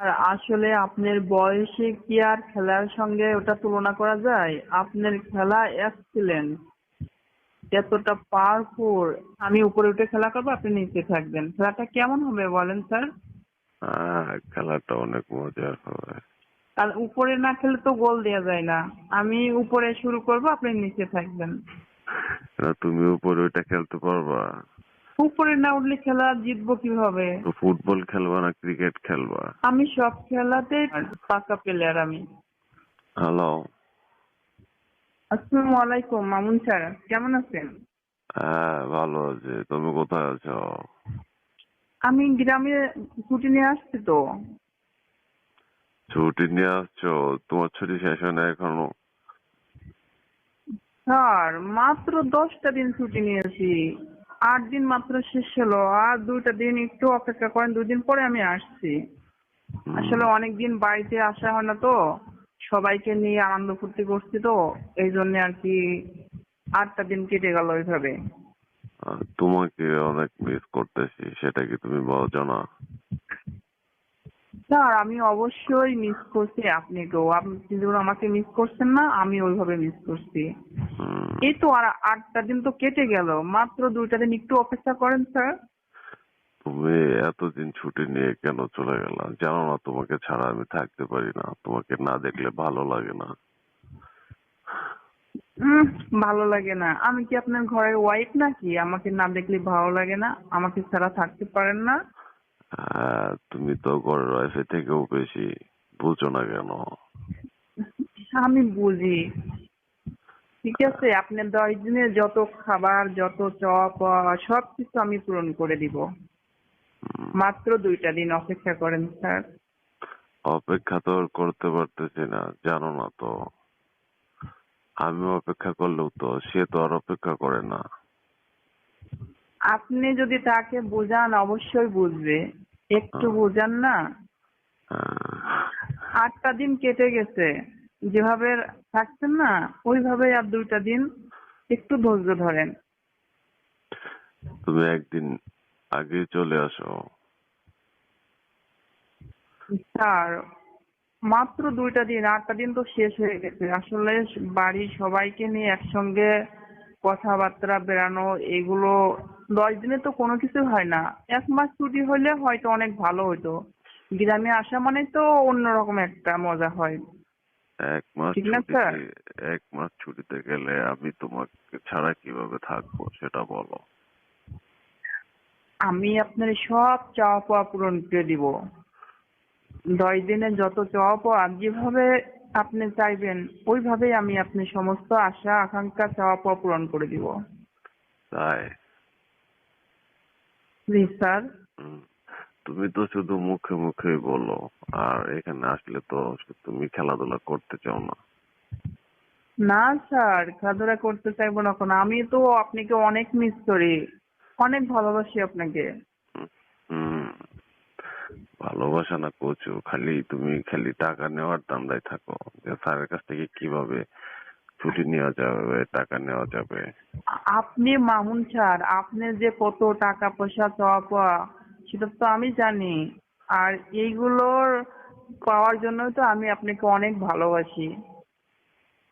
আর আসলে আপনার বয়সে কি আর খেলার সঙ্গে ওটা তুলনা করা যায়? আপনার খেলা এক্সিলেন্ট এতটা পাওয়ারফুল আমি উপরে উঠে খেলা করব আপনি নিচে থাকবেন। খেলাটা কেমন হবে বলেন স্যার খেলাটা অনেক মজার হবে। আর উপরে না খেলে তো গোল দেওয়া যায় না। আমি উপরে শুরু করব আপনি নিচে থাকবেন। তুমি উপরে ওইটা খেলতে পারবা। উপরে না উঠলে খেলা জিতবো কীভাবে? ফুটবল খেলবা না ক্রিকেট খেলবা? আমি সব খেলাতে পাকা প্লেয়ার আমি। হ্যালো আসসালামু আলাইকুম মামুন স্যার কেমন আছেন? হ্যাঁ ভালো আছে। তুমি কোথায় আছো? আমি গ্রামে ছুটি নিয়ে আসছি তো। ছুটি নিয়ে আসছো? তোমার ছুটি শেষ হয় না এখনও? স্যার মাত্র দশটা দিন ছুটি নিয়েছি। আট দিন মাত্র শেষ হলো আর দুইটা দিন একটু অপেক্ষা করেন দুদিন পরে আমি আসছি। আসলে অনেক দিন বাড়িতে আসা হয় না তো সবাইকে নিয়ে আনন্দ ফুর্তি করছি তো এই জন্য আর কি আটটা দিন কেটে গেল ওইভাবে। আর তোমাকে অনেক মিস করতেছি সেটা কি তুমি বলো না? স্যার আমি অবশ্যই মিস করছি। আপনাকেও আপনি যেমন আমাকে মিস করছেন না আমি ওইভাবে মিস করছি। এই তো আর আটটা দিন তো কেটে গেল। মাত্র দুইটা দিন একটু অপেক্ষা করেন স্যার। তুমি এতদিন ছুটি নিয়ে কেন চলে গেলা? জানো না তোমাকে ছাড়া আমি থাকতে পারি না। তোমাকে না দেখলে ভালো লাগে না। ভালো লাগে না। আমি কি আপনার ঘরের ওয়াইফ নাকি? আমাকে না দেখলে ভালো লাগে না। আমাকে ছাড়া থাকতে পারেন না। তুমি তো ওয়াইফে থেকেও বেশি বুঝো না কেন? আমি বুঝি। ঠিক আছে আপনার দশ দিনের যত খাবার যত চপ সব কিছু আমি পূরণ করে দিব। মাত্র দুইটা দিন অপেক্ষা করেন স্যার। অপেক্ষা তো করতে পারতেছি না জানো না তো। আমি অপেক্ষা করলেও তো সে তো আর অপেক্ষা করে না। আপনি যদি তাকে বোঝান অবশ্যই বুঝবে। একটু। বোঝান না। আটটা দিন কেটে গেছে। যেভাবে থাকছেন না ওইভাবে আর দুইটা দিন একটু ধৈর্য ধরেন। তুমি একদিন আগে চলে আসো। স্যার মাত্র দুইটা দিন আটটা দিন তো শেষ হয়ে গেছে। আসলে বাড়ির সবাইকে নিয়ে একসঙ্গে কথাবার্তা বেড়ানো এগুলো দশ দিনে তো কোনো কিছু হয় না। এক মাস ছুটি হলে হয়তো অনেক ভালো হতো গ্রামে আসা মানে তো অন্যরকম একটা মজা হয়। এক মাস এক মাস ছুটিতে গেলে আমি তোমাকে ছাড়া কীভাবে থাকব সেটা বলো। আমি আপনার সব চাওয়া পাওয়া পূরণ করে দিব। দশ দিনে যত চাওয়া পাওয়া যেভাবে আপনি চাইবেন ওইভাবেই আমি আপনি সমস্ত আশা আকাঙ্ক্ষা চাওয়া পাওয়া পূরণ করে দিব। তাই? জি স্যার। তুমি তো শুধু মুখে মুখে বলো আর এখানে আসলে তো তুমি খেলাধুলা করতে চাও না। না স্যার খেলাধুলা করতে চাইব না কোনো আমি তো আপনাকে অনেক মিস করি। অনেক ভালোবাসি আপনাকে। ভালোবাসা না কচু খালি তুমি খালি টাকা নেওয়ার দান্দায় থাকো। যে স্যারের কাছ থেকে কীভাবে ছুটি নেওয়া যাবে টাকা নেওয়া যাবে? আপনি মামুন স্যার আপনার যে কত টাকা পয়সা চাওয়া পাওয়া সেটা তো আমি জানি। আর এইগুলোর পাওয়ার জন্য তো আমি আপনাকে অনেক ভালোবাসি।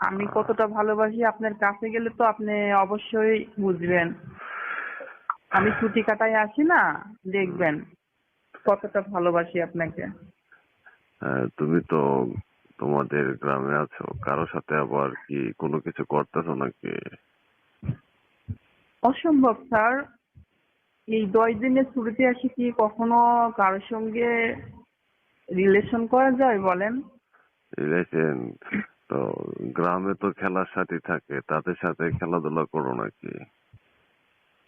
আমি কতটা ভালোবাসি আপনার কাছে গেলে তো আপনি অবশ্যই বুঝবেন। আমি ছুটি কাটায় আসি না দেখবেন। কতটা ভালোবাসি আপনাকে? হ্যাঁ, তুমি তো তোমাদের গ্রামে আছো কারও সাথে আবার কি কোনো কিছু করতেছো নাকি? অসম্ভব স্যার। এই দশ দিনের ছুটিতে আসি কি কখনো কারোর সঙ্গে রিলেশন করা যায় বলেন? রিলেশন তো গ্রামে তো খেলার সাথী থাকে তাদের সাথে খেলাধুলা করো নাকি?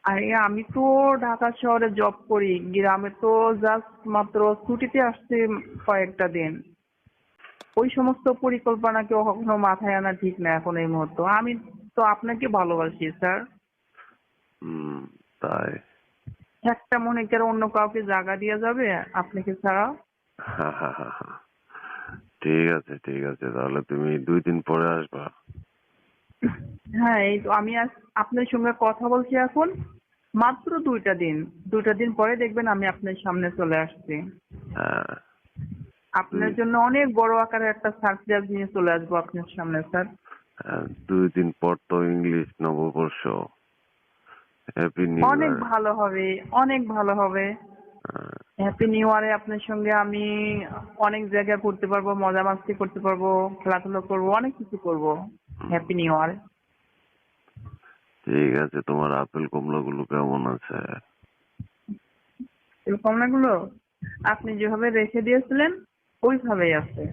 আরে আমি তো ঢাকা শহরে জব করি গ্রামে তো জাস্ট মাত্র ছুটিতে আসছে কয়েকটা দিন। ওই সমস্ত পরিকল্পনা কেউ কখনো মাথায় আনা ঠিক না এখন এই মুহূর্তে। আমি তো আপনাকে ভালোবাসি স্যার। তাই। একটা মনে করে অন্য কাউকে জায়গা দেওয়া যাবে আপনাকে ছাড়া? ঠিক আছে ঠিক আছে তাহলে তুমি দুই দিন পরে আসবা। হ্যাঁ এই তো আমি আপনার সঙ্গে কথা বলছি এখন। মাত্র দুইটা দিন। দুইটা দিন পরে দেখবেন আমি আপনার সামনে চলে আসছি। হ্যাঁ। আপনার জন্য অনেক বড় আকারের একটা সারপ্রাইজ নিয়ে চলে আসব আপনার সামনে স্যার। দুই দিন পর তো ইংলিশ নববর্ষ। হ্যাপি নিউ অনেক ভালো হবে অনেক ভালো হবে। হ্যাপি নিউ ইয়ারে আপনার সঙ্গে আমি অনেক জায়গায় ঘুরতে পারব মজা মাস্তি করতে পারব খেলাধুলা করব অনেক কিছু করব। হ্যাপি নিউ ইয়ার ঠিক আছে তোমার আপেল কমলা গুলো কেমন আছে? কমলাগুলো আপনি যেভাবে রেখে দিয়েছিলেন ওইভাবেই আছে।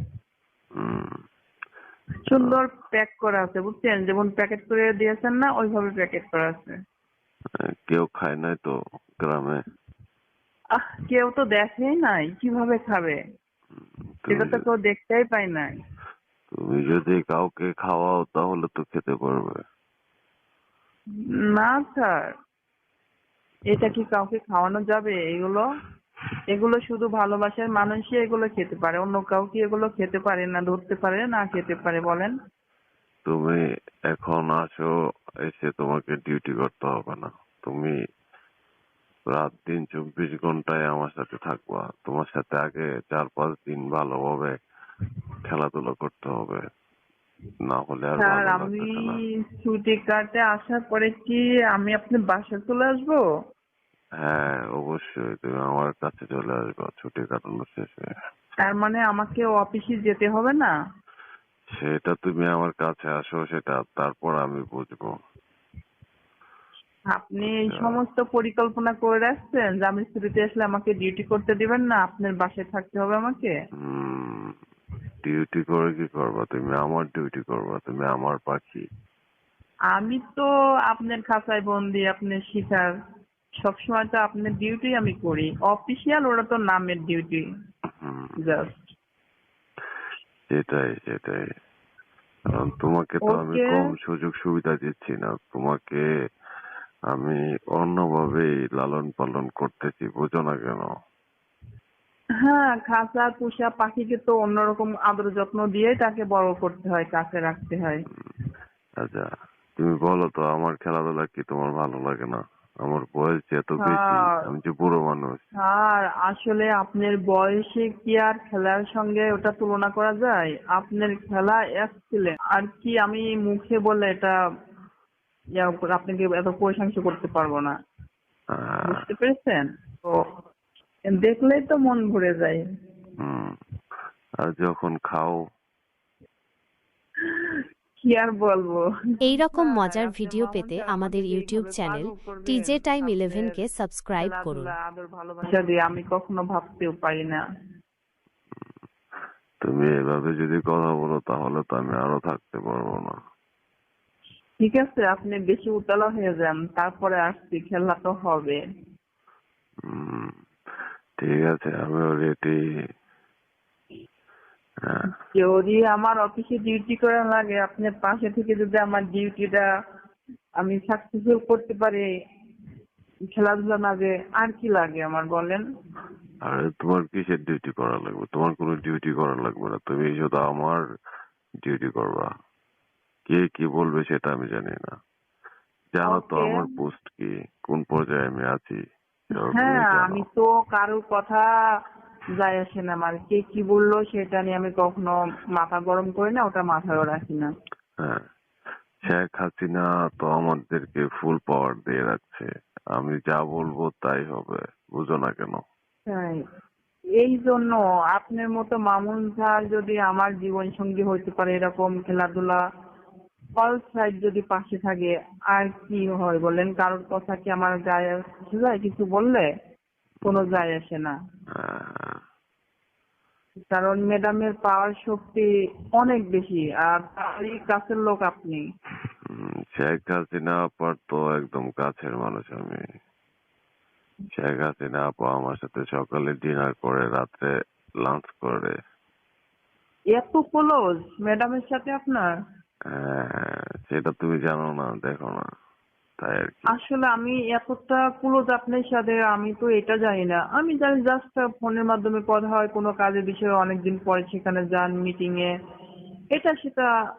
সুন্দর প্যাক করা আছে বুঝছেন? যেমন প্যাকেট করে দিয়েছেন না ওইভাবে প্যাকেট করা আছে। কেউ খায় নাই তো গ্রামে? আহ কেউ তো দেখেই নাই কীভাবে খাবে? সেটা তো কেউ দেখতেই পাই নাই। তুমি যদি কাউকে খাওয়াও তাহলে তো খেতে পারবে। না, স্যার। এটা কি কাউকে খাওয়ানো যাবে এগুলো? এগুলো শুধু ভালোবাসার মানুষই এগুলো খেতে পারে। অন্য কাউ কি এগুলো খেতে পারে না, ধরতে পারে না, খেতে পারে, বলেন। তুমি এখন আসো, এসে তোমাকে ডিউটি করতে হবে না। তুমি রাত দিন চব্বিশ ঘন্টায় আমার সাথে থাকবা। তোমার সাথে আগে চার পাঁচ দিন ভালোভাবে খেলাধুলা করতে হবে। না হলে আর স্যার ভালো আমি লাগতেছে না। ছুটি কাটে আসার পরে কি আমি আপনার বাসায় চলে আসব? হ্যাঁ অবশ্যই তুমি আমার কাছে চলে আসবা ছুটি কাটানো শেষে। তার মানে আমাকে অফিসে যেতে হবে না? সেটা তুমি আমার কাছে আসো সেটা তারপর আমি বুঝব। আপনি এই সমস্ত পরিকল্পনা করে রাখছেন যে আমি ছুটিতে আসলে আমাকে ডিউটি করতে দিবেন না আপনার বাসায় থাকতে হবে আমাকে? ডিউটি করে কি করবা? তুমি আমার ডিউটি করবা তুমি আমার পাখি। আমি তো আপনার খাঁচায় বন্দি আপনার শিকার। সবসময় তো আপনার ডিউটি আমি করি। অফিসিয়াল ওরা তো নামের ডিউটি জাস্ট সেটাই সেটাই। কারণ তোমাকে তো আমি. কম সুযোগ সুবিধা দিচ্ছি না। তোমাকে আমি অন্যভাবেই লালন পালন করতেছি বোঝো না কেন? হ্যাঁ খাঁচা পোষা পাখিকে তো অন্যরকম আদর যত্ন দিয়ে তাকে বড় করতে হয় কাছে রাখতে হয়। আচ্ছা তুমি বলো তো আমার খেলাধুলা কি তোমার ভালো লাগে না? আমার বয়স যে এত বেশি হ্যাঁ। আমি যে বুড়ো মানুষ। আর আসলে আপনার বয়সে কি আর খেলার সঙ্গে ওটা তুলনা করা যায়? আপনার খেলা এক্সিলেন্ট আর কি আমি মুখে বলে এটা ইয়া আপনাকে এত প্রশংসা করতে পারব না। বুঝতে পেরেছেন? তো দেখলেই তো মন ভরে যায়। হুম। আর যখন খাও? কি আর বলব? এই রকম মজার ভিডিও পেতে আমাদের YouTube channel TJ time eleven কে সাবস্ক্রাইব করুন। আদর ভালোবাসা দিয়ে আমি কখনো ভাবতেও পারি না। তুমি এভাবে যদি কথা বলো তাহলে তো আমি আরও থাকতে পারব না। ঠিক আছে আপনি বেশি উতলা হয়ে যান তারপরে আসছি খেলা তো হবে। হুম, ঠিক আছে আমিও রেডি হ্যাঁ। যদি আমার অফিসে ডিউটি করা লাগে আপনার পাশে থেকে যদি আমার ডিউটিটা আমি সাকসেসফুল করতে পারি খেলাধুলা না যে আর কি লাগে আমার বলেন? আরে তোমার কিসের ডিউটি করা লাগবে? তোমার কোনো ডিউটি করা লাগবে না। তুমি শুধু আমার ডিউটি করবা। কে কি বলবে সেটা আমি জানি না। জানো তো আমার পোস্ট কি? কোন পর্যায়ে আমি আছি? হ্যাঁ আমি তো কারোর কথা যায় আসে না আমার কে কি বলল সেটা নিয়ে আমি কখনো মাথা গরম করি না ওটা মাথায়ও রাখি না। হ্যাঁ শেখ হাসিনা তো আমাদেরকে ফুল পাওয়ার দিয়ে রাখছে। আমি যা বলব তাই হবে বুঝো না কেন? তাই। এই জন্য আপনার মতো মামুন স্যার যদি আমার জীবন সঙ্গী হইতে পারে এরকম খেলাধুলা অল সাইড যদি পাশে থাকে আর কি হয় বলেন? কারোর কথা কি আমার যায় আসে যায়? কিছু বললে কোনো যায় আসে না। কারণ ম্যাডামের পাওয়ার শক্তি অনেক বেশি আর তারই কাছের লোক আপনি। শেখ হাসিনা আপার তো একদম কাছের মানুষ আমি। শেখ হাসিনা আপা আমার সাথে সকালে ডিনার করে রাতে লাঞ্চ করে। এত ক্লোজ ম্যাডামের সাথে আপনার? সেটা তুমি জানো না দেখো না। তাই আর কি। আসলে আমি এতটা ক্লোজ আপনার সাথে আমি তো এটা জানি না। আমি জানি জাস্ট ফোনের মাধ্যমে কথা হয় কোনো কাজের বিষয়ে অনেকদিন পরে সেখানে যান মিটিং এ। এটা সেটা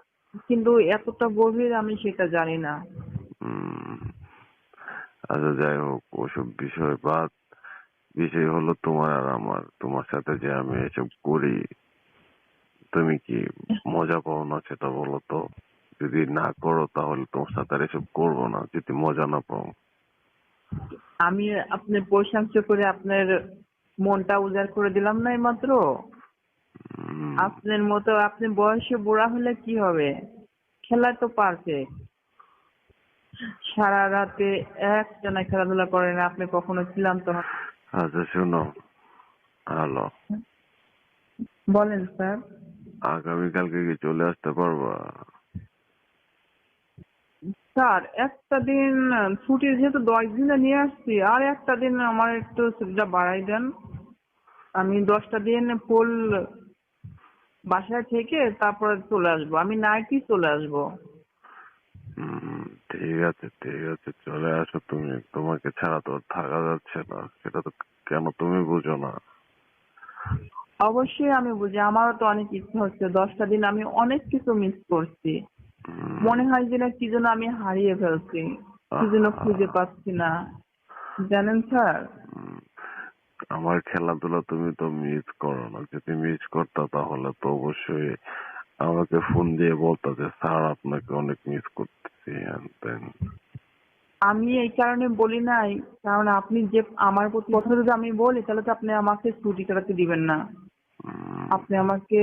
কিন্তু এতটা গভীর আমি সেটা জানি না। আচ্ছা যাই হোক ওসব বিষয় বাদ। বিষয় হলো তোমার আর আমার। তোমার সাথে যে আমি এসব করি তুমি কি মজা পাও না সেটা বলো তো? যদি না করো তাহলে তোমার সাথে আর এসব করব না যদি মজা না পাও। আমি আপনার প্রশংসা করে আপনার মনটা উজাড় করে দিলাম না মাত্র আপনার মতো আপনি বয়সে বুড়া হলে কি হবে? খেলা তো পারফেক্ট সারা রাতে একটানা খেলাধুলা করেন আপনি কখনো ক্লান্ত হন? আচ্ছা শোনো। হ্যালো। বলেন স্যার। আগামীকালকে কি চলে আসতে পারবা? স্যার একটা দিন ছুটি যেহেতু দশ দিনে নিয়ে আসছি আর একটা দিন আমার একটু ছুটিটা বাড়াই দেন। আমি দশটা দিন ফুল বাসায় থেকে তারপরে চলে আসব। আমি নাইটই চলে আসব। হুম ঠিক আছে ঠিক আছে চলে আসো তুমি। তোমাকে ছাড়া তো থাকা যাচ্ছে না। সেটা তো কেন তুমি বুঝো না? অবশ্যই আমি বুঝি আমারও তো অনেক ইচ্ছা হচ্ছে দশটা দিন আমি অনেক কিছু মিস করছি। মনে হয় যেন কি যেন আমি হারিয়ে ফেলছি কি যেন খুঁজে পাচ্ছি না। জানেন স্যার? আমার খেলাধুলা তুমি তো মিস করো না যদি মিস করতা তাহলে তো অবশ্যই আমাকে ফোন দিয়ে বলতা যে স্যার আপনাকে অনেক মিস করতেছি আমি এই কারণে বলি নাই কারণ আপনি যে আমার প্রতি কথা যদি আমি বলি তাহলে তো আপনি আমাকে ছুটি কাটাতে দিবেন না। আপনি আমাকে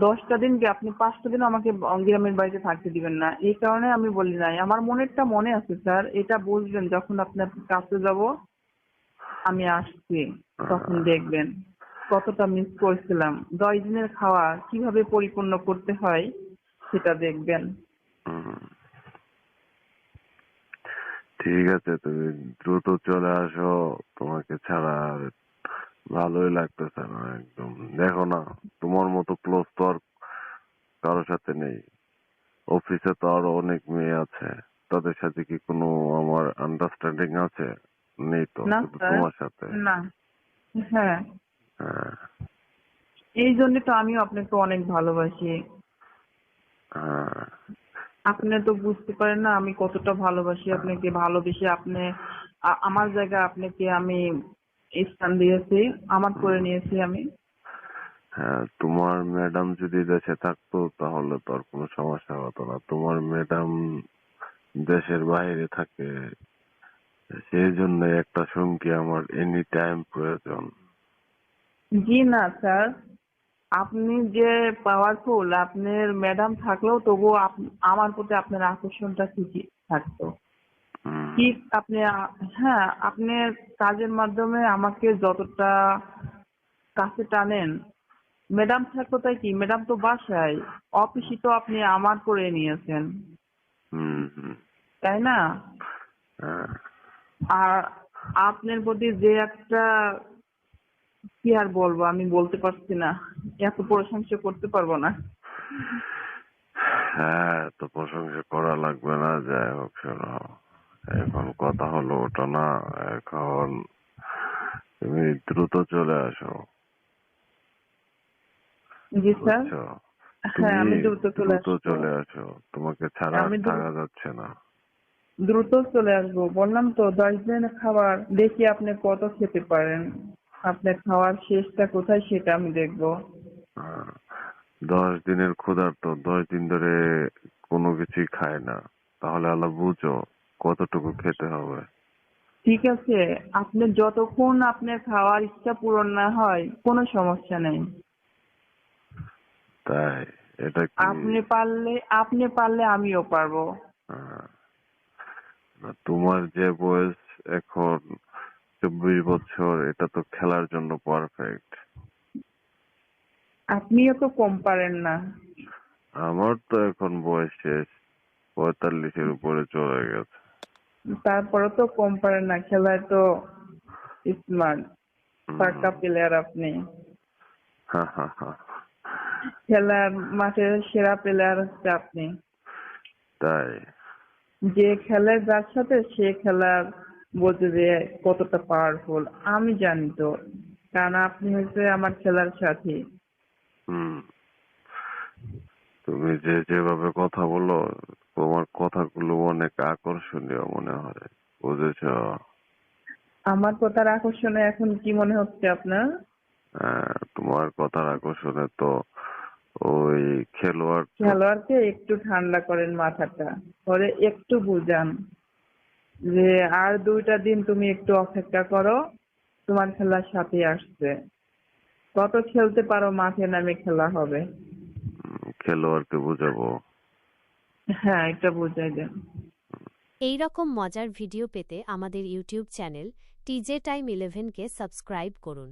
দশটা দিন কি আপনি পাঁচটা দিন আমাকে গ্রামের বাড়িতে থাকতে দিবেন না। এই কারণে আমি বলি নাই। আমার মনেরটা মনে আছে স্যার। এটা বুঝবেন যখন আপনার কাছে যাব আমি আসছি তখন দেখবেন কতটা মিস করছিলাম। দশ দিনের খাওয়া কীভাবে পরিপূর্ণ করতে হয় সেটা দেখবেন। ঠিক আছে তুমি দ্রুত চলে আসো তোমাকে ছাড়া আর ভালোই লাগতেছে না একদম। দেখো না তোমার মতো ক্লোজ তো আর কারোর সাথে নেই। অফিসে তো আরও অনেক মেয়ে আছে তাদের সাথে কি কোনো আমার আন্ডারস্ট্যান্ডিং আছে? নেই তো তোমার সাথে। না। হ্যাঁ। হ্যাঁ। এই জন্য তো আমিও আপনাকে অনেক ভালোবাসি। হ্যাঁ। আপনি তো বুঝতে পারেন না আমি কতটা ভালোবাসি আপনাকে ভালোবেসে আপনি আমার জায়গায় আপনাকে আমি স্থান দিয়েছি আমার করে নিয়েছি আমি। হ্যাঁ তোমার ম্যাডাম যদি দেশে থাকতো তাহলে তো আর কোনো সমস্যা হতো না। তোমার ম্যাডাম দেশের বাইরে থাকে সেই জন্য একটা সঙ্গী আমার এনি টাইম প্রয়োজন। জি না স্যার। আপনি যে পাওয়ারফুল আপনার ম্যাডাম থাকলেও তবুও আমার প্রতি আপনার আকর্ষণটা ঠিকই থাকতো। কি আপনি হ্যাঁ আপনার কাজের মাধ্যমে আমাকে যতটা কাছে টানেন ম্যাডাম থাকতো তাই কি ম্যাডাম তো বাসায় অফিসে তো আপনি আমার করে নিয়েছেন। তাই না? হ্যাঁ, আর আপনার প্রতি যে একটা কি আর বলব? আমি বলতে পারছি না। এত প্রশংসা করতে পারব না। হ্যাঁ তো প্রশংসা করা লাগবে না যাই হোক শোনো। এখন কথা হলো ওটা না। এখন তুমি দ্রুত চলে আসো। জি স্যার। হ্যাঁ আমি দ্রুত চলে দ্রুত চলে আসো। তোমাকে ছাড়া আমি থাকা যাচ্ছে না। দ্রুত চলে আসব। বললাম তো দশ দিনের খাবার। দেখি আপনি কত খেতে পারেন। আপনার খাওয়ার শেষটা কোথায় সেটা আমি দেখব। দশ দিনের ক্ষুধার্ত দশ দিন ধরে কোনো কিছুই খায় না। তাহলে আল্লাহ বুঝো কতটুকু খেতে হবে। ঠিক আছে আপনি যতক্ষণ আপনার খাওয়ার ইচ্ছা পূরণ না হয় কোনো সমস্যা নেই। তাই এটা আপনি পারলে আপনি পারলে আমিও পারব। তোমার যে বয়স এখন চব্বিশ বছর এটা তো খেলার জন্য পারফেক্ট আপনিও তো কম পারেন না। আমার তো এখন বয়স শেষ পঁয়তাল্লিশের উপরে চলে গেছে। তারপরে তো কম পারেন না খেলায় তো স্মার্ট পাক্কা প্লেয়ার আপনি। খেলার মাঠের সেরা প্লেয়ার হচ্ছে আপনি। তাই। যে খেলে যার সাথে সে খেলার বলতে যে কতটা পাওয়ারফুল আমি জানি তো। কারণ আপনি হচ্ছে আমার খেলার সাথী। তুমি যে যেভাবে কথা বলো তোমার কথাগুলো অনেক আকর্ষণীয় মনে হয় বুঝেছ? আমার কথার আকর্ষণে এখন কি মনে হচ্ছে আপনার? আহ, তোমার কথার আকর্ষণে তো ওই খেলোয়াড় খেলোয়াড়কে একটু ঠান্ডা করেন মাথাটা পরে একটু বুঝান। যে আর দুইটা দিন তুমি একটু অপেক্ষা করো তোমার খেলার সাথে আসছে কত খেলতে পারো মাঠে নামে খেলা হবে। খেলোয়াড়কে বোঝাবো। হ্যাঁ এটা বোঝাই দেন। এই রকম মজার ভিডিও পেতে আমাদের ইউটিউব চ্যানেল টিজে টাইম ইলেভেনকে সাবস্ক্রাইব করুন।